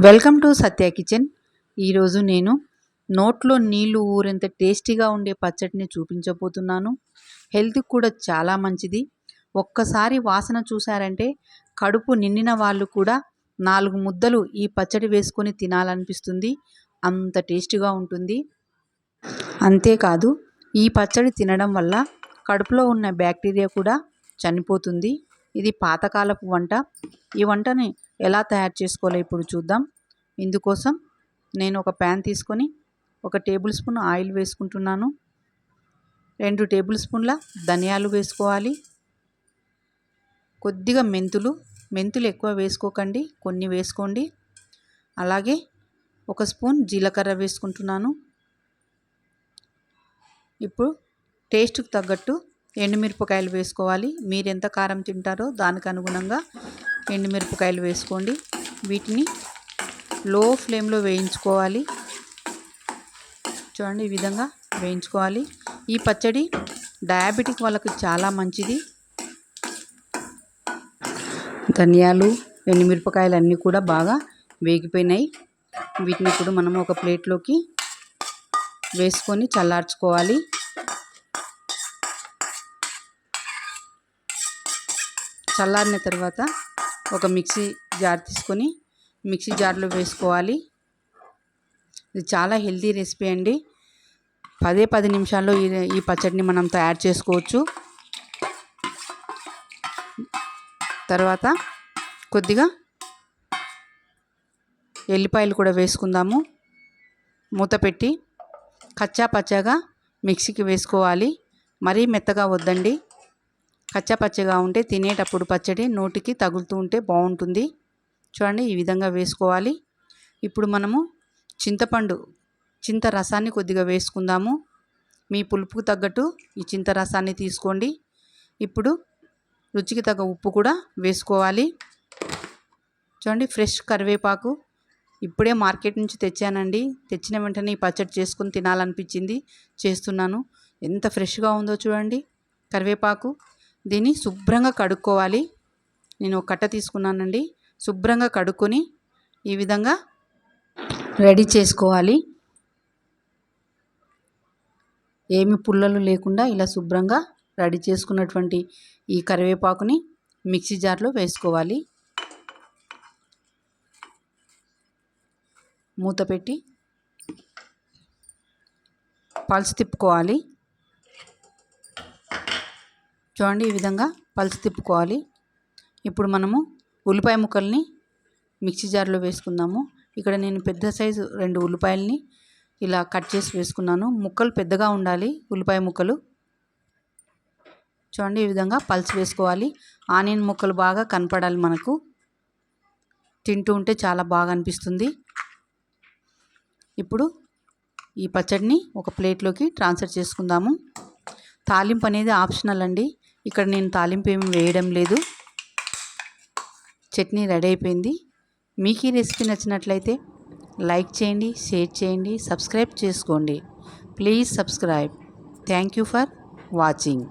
Welcome to Satya kitchen. ఈరోజు నేను నోట్లో నీళ్ళు ఊరేంత టేస్టీగా ఉండే పచ్చడిని చూపించబోతున్నాను. హెల్త్కి కూడా చాలా మంచిది. ఒక్కసారి వాసన చూశారంటే కడుపు నిండిన వాళ్ళు కూడా నాలుగు ముద్దలు ఈ పచ్చడి వేసుకొని తినాలనిపిస్తుంది. అంత టేస్టీగా ఉంటుంది. అంతేకాదు ఈ పచ్చడి తినడం వల్ల కడుపులో ఉన్న బ్యాక్టీరియా కూడా చనిపోతుంది. ఇది పాతకాలపు వంట. ఈ వంటని ఎలా తయారు చేసుకోవాలో ఇప్పుడు చూద్దాం. ఇందుకోసం నేను ఒక ప్యాన్ తీసుకొని ఒక టేబుల్ స్పూన్ ఆయిల్ వేసుకుంటున్నాను. రెండు టేబుల్ స్పూన్ల ధనియాలు వేసుకోవాలి. కొద్దిగా మెంతులు మెంతులు ఎక్కువ వేసుకోకండి కొన్ని వేసుకోండి. అలాగే ఒక స్పూన్ జీలకర్ర వేసుకుంటున్నాను. ఇప్పుడు టేస్ట్కి తగ్గట్టు ఎండుమిరపకాయలు వేసుకోవాలి. మీరు ఎంత కారం తింటారో దానికి అనుగుణంగా ఎండుమిరపకాయలు వేసుకోండి. వీటిని లో ఫ్లేమ్లో వేయించుకోవాలి. చూడండి ఈ విధంగా వేయించుకోవాలి. ఈ పచ్చడి డయాబెటిక్ వాళ్ళకి చాలా మంచిది. ధనియాలు ఎండుమిరపకాయలు అన్నీ కూడా బాగా వేగిపోయినాయి. వీటిని ఇప్పుడు మనం ఒక ప్లేట్లోకి వేసుకొని చల్లార్చుకోవాలి. చల్లారిన తర్వాత ఒక మిక్సీ జార్ తీసుకొని మిక్సీ జార్లో వేసుకోవాలి. ఇది చాలా హెల్తీ రెసిపీ అండి. పదే పది నిమిషాల్లో ఈ ఈ పచ్చడిని మనం తయారు చేసుకోవచ్చు. తర్వాత కొద్దిగా ఎల్లిపాయలు కూడా వేసుకుందాము. మూత పెట్టి కచ్చా పచ్చాగా మిక్సీకి వేసుకోవాలి. మరీ మెత్తగా వద్దండి. కచ్చపచ్చగా ఉంటే తినేటప్పుడు పచ్చడి నోటికి తగులుతూ ఉంటే బాగుంటుంది. చూడండి ఈ విధంగా వేసుకోవాలి. ఇప్పుడు మనము చింతపండు చింత రసాన్ని కొద్దిగా వేసుకుందాము. మీ పులుపుకు తగ్గట్టు ఈ చింత రసాన్ని తీసుకోండి. ఇప్పుడు రుచికి తగ్గ ఉప్పు కూడా వేసుకోవాలి. చూడండి ఫ్రెష్ కరివేపాకు ఇప్పుడే మార్కెట్ నుంచి తెచ్చానండి. తెచ్చిన వెంటనే ఈ పచ్చడి చేసుకుని తినాలనిపించింది. చేస్తున్నాను. ఎంత ఫ్రెష్గా ఉందో చూడండి. కరివేపాకు దీన్ని శుభ్రంగా కడుక్కోవాలి. నేను ఒక కట్ట తీసుకున్నానండి. శుభ్రంగా కడుక్కొని ఈ విధంగా రెడీ చేసుకోవాలి. ఏమి పుల్లలు లేకుండా ఇలా శుభ్రంగా రెడీ చేసుకున్నటువంటి ఈ కరివేపాకుని మిక్సీ జార్లో వేసుకోవాలి. మూత పెట్టి పల్స్ తిప్పుకోవాలి. చూడండి ఈ విధంగా పల్స్ తిప్పుకోవాలి. ఇప్పుడు మనము ఉల్లిపాయ ముక్కల్ని మిక్సీ జార్లో వేసుకుందాము. ఇక్కడ నేను పెద్ద సైజు రెండు ఉల్లిపాయలని ఇలా కట్ చేసి వేసుకున్నాను. ముక్కలు పెద్దగా ఉండాలి ఉల్లిపాయ ముక్కలు. చూడండి ఈ విధంగా పల్స్ వేసుకోవాలి. ఆనియన్ ముక్కలు బాగా కనపడాలి మనకు. తింటూ ఉంటే చాలా బాగా అనిపిస్తుంది. ఇప్పుడు ఈ పచ్చడిని ఒక ప్లేట్లోకి ట్రాన్స్ఫర్ చేసుకుందాము. తాలింపు అనేది ఆప్షనల్ అండి. ఇక్కడ నేను తాలింపు ఏమి వేయడం లేదు. చట్నీ రెడీ అయిపోయింది. మీకు ఈ రెసిపీ నచ్చినట్లయితే లైక్ చేయండి షేర్ చేయండి సబ్స్క్రైబ్ చేసుకోండి. Please subscribe. Thank you for watching.